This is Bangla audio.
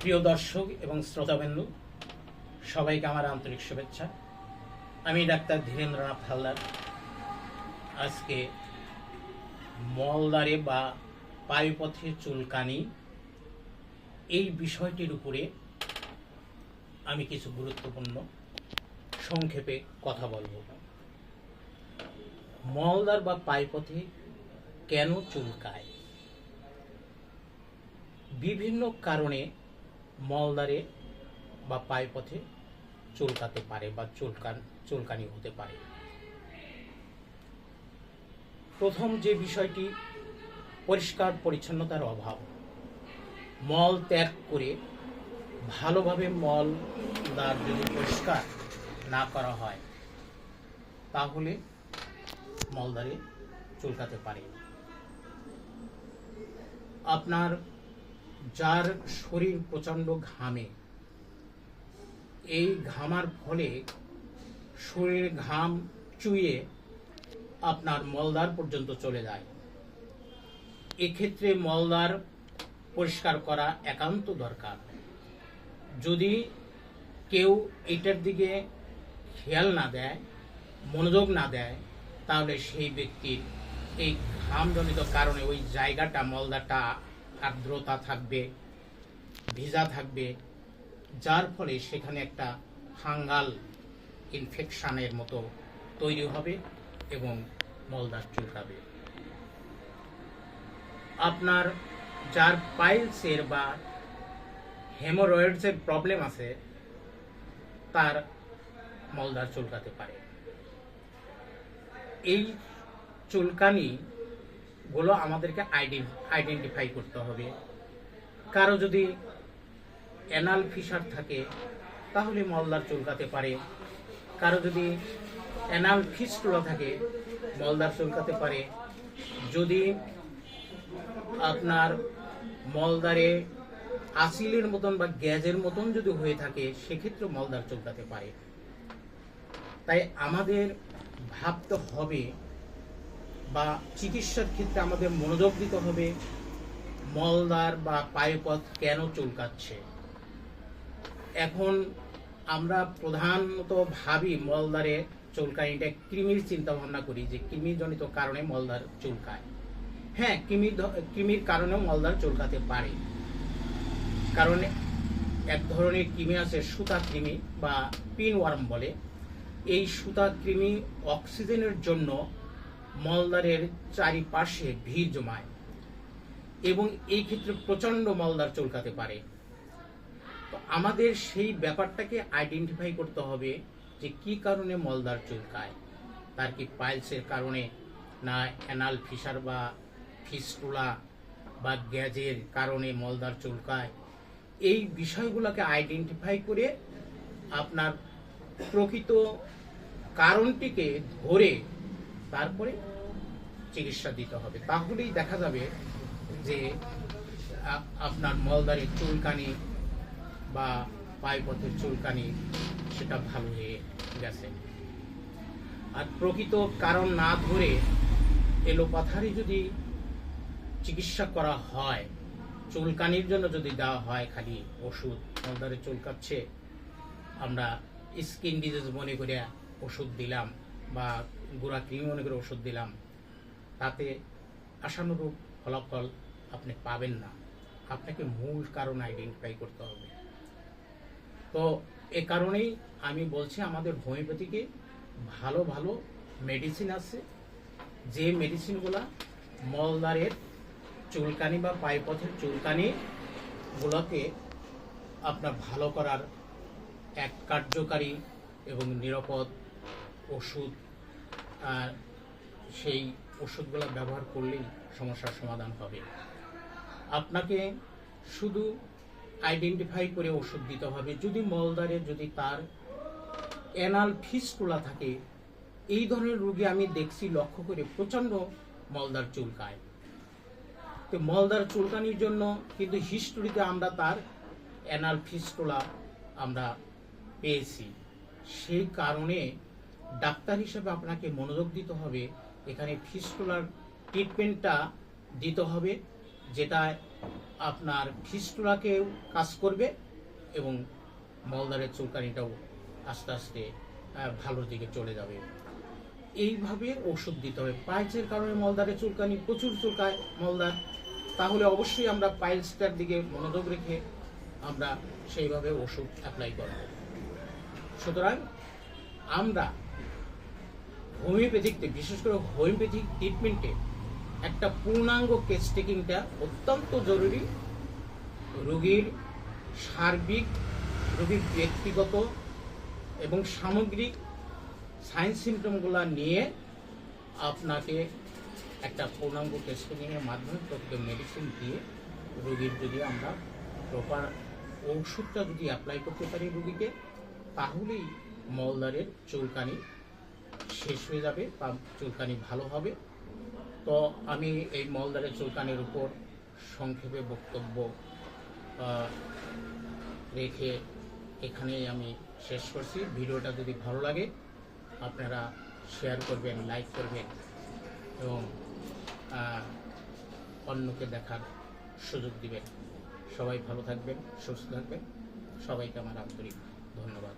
প্রিয় দর্শক এবং শ্রোতাবিন্দু, সবাইকে আমার আন্তরিক শুভেচ্ছা। আমি ডাক্তার ধীরেন্দ্রনাথ হালদার। আজকে মলদারে বা পায়ুপথে চুলকানি, এই বিষয়টির উপরে আমি কিছু গুরুত্বপূর্ণ সংক্ষেপে কথা বলব। মলদার বা পায়ুপথে কেন চুলকায়? বিভিন্ন কারণে মলদারে বা পায়ুপথে চুলকাতে পারে বা চুলকান, চুলকানি হতে পারে। প্রথম যে বিষয়টি, পরিষ্কার পরিচ্ছন্নতার অভাব। মল ত্যাগ করে ভালোভাবে মল দ্বার যদি পরিষ্কার না করা হয়, তাহলে মলদারে চুলকাতে পারে। আপনার যার শরীর প্রচণ্ড ঘামে। এই ঘামার ফলে শরীরের ঘাম চুইয়ে আপনার মলদার পর্যন্ত চলে যায়। এক্ষেত্রে মলদার পরিষ্কার করা একান্ত দরকার। যদি কেউ এটার দিকে খেয়াল না দেয়, মনোযোগ না দেয়, তাহলে সেই ব্যক্তির এই ঘামজনিত কারণে ওই জায়গাটা মলদাটা আর্দ্রতা থাকবে, ভিজা থাকবে, যার ফলে সেখানে একটা ফাঙ্গাল ইনফেকশানের মতো তৈরি হবে এবং মলদার চুলকাবে। আপনার যার পাইলসের বা হেমোরয়েডসের প্রবলেম আছে, তার মলদার চুলকাতে পারে। এই চুলকানি গুলো আমাদেরকে আইডেন্টিফাই করতে হবে। কারও যদি অ্যানাল ফিসার থাকে, তাহলে মলদার চুলকাতে পারে। কারও যদি অ্যানাল ফিস্টুলা থাকে মলদার চুলকাতে পারে। যদি আপনার মলদারে আসিলের মতন বা গ্যাজের মতন যদি হয়ে থাকে, সেক্ষেত্রে মলদার চুলকাতে পারে। তাই আমাদের ভাবতে হবে বা চিকিৎসার ক্ষেত্রে আমাদের মনোযোগ দিতে হবে মলদার বা পায়ুপথ কেন চুলকাচ্ছে? এখন আমরা প্রধানত ভাবি মলদারে চুলকানিটা কৃমির চিন্তা ভাবনা করি যে কৃমিজনিত কারণে মলদার চুলকায়। হ্যাঁ কৃমির কৃমির কারণেও মলদার চুলকাতে পারে। কারণ এক ধরনের কৃমি আছে সুতা কৃমি বা পিন ওয়ার্ম বলে। এই সুতা কৃমি অক্সিজেনের জন্য মলদারের চারিপাশে ভিড় জমায় এবং এই ক্ষেত্রে প্রচণ্ড মলদার চুলকাতে পারে। তো আমাদের সেই ব্যাপারটাকে আইডেন্টিফাই করতে হবে যে কি কারণে মলদার চুলকায়। তার কি পাইলসের কারণে না অ্যানাল ফিসার বা ফিস্টুলা বা গ্যাজের কারণে মলদার চুলকায়? এই বিষয়গুলোকে আইডেন্টিফাই করে আপনার প্রকৃত কারণটিকে ধরে তারপরে চিকিৎসা দিতে হবে। তাহলেই দেখা যাবে যে আপনার মলদারের চুলকানি বা পায়ুপথের চুলকানি সেটা ভালো হয়ে গেছে। আর প্রকৃত কারণ না ধরে এলোপাথারি যদি চিকিৎসা করা হয়, চুলকানির জন্য যদি দেওয়া হয় খালি ওষুধ মলদারে চুলকাচ্ছে, আমরা স্কিন ডিজিজ মনে করে ওষুধ দিলাম বা গোড়া ক্রিম মনে করে ওষুধ দিলাম, তাতে আশানুরূপ ফলাফল আপনি পাবেন না। আপনাকে মূল কারণ আইডেন্টিফাই করতে হবে। তো এ কারণেই আমি বলছি, আমাদের হোমিওপ্যাথিকে ভালো ভালো মেডিসিন আছে। যে মেডিসিনগুলা মলদারের চুলকানি বা পাইপথের চুলকানি গুলোকে আপনার ভালো করার এক কার্যকারী এবং নিরাপদ ওষুধ সেই ওষুধগুলো ব্যবহার করলেই সমস্যার সমাধান হবে। আপনাকে শুধু আইডেন্টিফাই করে ওষুধ দিতে হবে। যদি মলদারে যদি তার অ্যানাল ফিস্টুলা থাকে, এই ধরনের রোগী আমি দেখছি লক্ষ্য করে প্রচণ্ড মলদার চুলকায়। তো মলদার চুলকানির জন্য কিন্তু হিস্টোরিতে আমরা তার অ্যানাল ফিস্টুলা আমরা পেয়েছি। সেই কারণে ডাক্তার হিসেবে আপনাকে মনোযোগ দিতে হবে, এখানে ফিস্টুলার ট্রিটমেন্টটা দিতে হবে, যেটা আপনার ফিস্টুলাকেও কাজ করবে এবং মলদারের চুলকানিটাও আস্তে আস্তে ভালোর দিকে চলে যাবে। এইভাবে ওষুধ দিতে হবে। পাইলসের কারণে মলদারে চুলকানি, প্রচুর চুলকায় মলদার তাহলে অবশ্যই আমরা পাইলসটার দিকে মনোযোগ রেখে আমরা সেইভাবে ওষুধ অ্যাপ্লাই করব। সুতরাং আমরা হোমিওপ্যাথিকতে, বিশেষ করে হোমিওপ্যাথিক ট্রিটমেন্টে একটা পূর্ণাঙ্গ কেস টেকিংটা অত্যন্ত জরুরি। রোগীর সার্বিক, রোগীর ব্যক্তিগত এবং সামগ্রিক সাইন্স সিমটমগুলো নিয়ে আপনাকে একটা পূর্ণাঙ্গ টেস্টিংয়ের মাধ্যমে প্রকৃত মেডিসিন দিয়ে রোগীর যদি আমরা প্রপার ওষুধটা যদি অ্যাপ্লাই করতে পারি রোগীকে, তাহলেই মলদারের চুলকানি শেষ হয়ে যাবে বা চুলকানি ভালো হবে। তো আমি এই মলদারের চুলকানির উপর সংক্ষেপে বক্তব্য রেখে এখানেই আমি শেষ করছি। ভিডিওটা যদি ভালো লাগে, আপনারা শেয়ার করবেন লাইক করবেন এবং অন্যকে দেখার সুযোগ দিবেন। সবাই ভালো থাকবেন, সুস্থ থাকবেন। সবাইকে আমার আন্তরিক ধন্যবাদ।